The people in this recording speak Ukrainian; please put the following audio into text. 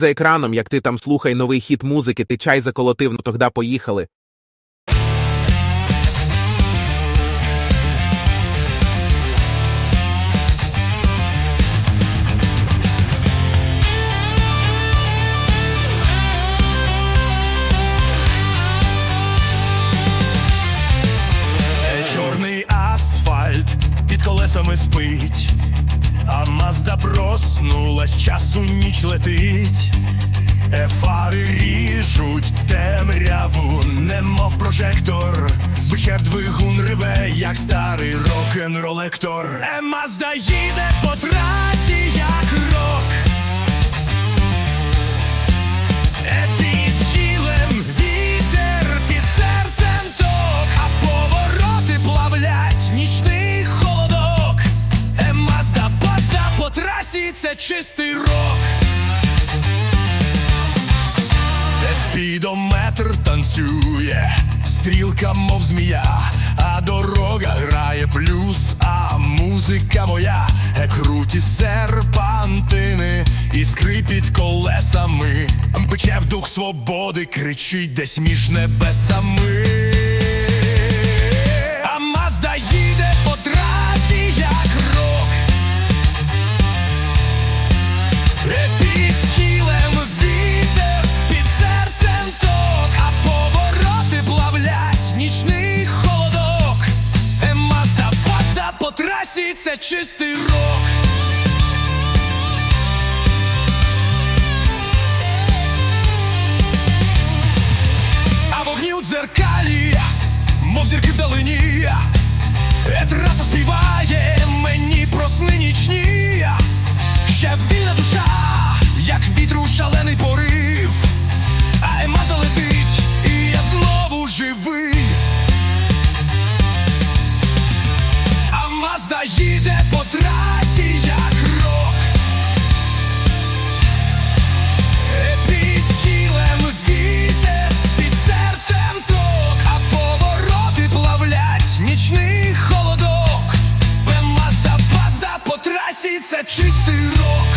за екраном, як ти там слухай новий хіт музики, ти чай заколотив, ну тогда поїхали. Чорний асфальт під колесами спить, а Мазда проснулась, часу ніч летить. Ефари ріжуть темряву, немов прожектор. Бичер двигун реве, як старий рок-н-ролектор. Е, Мазда їде це чистий рок. Де спідометр танцює, стрілка, мов змія, а дорога грає блюз, а музика моя, е круті серпантини, іскри під колесами, пече в дух свободи, кричить десь між небесами. Пазда це чистий рок. А вогні у дзеркалі, мов зірки вдалині. Етраса співає мені про сни нічні. чистий рок.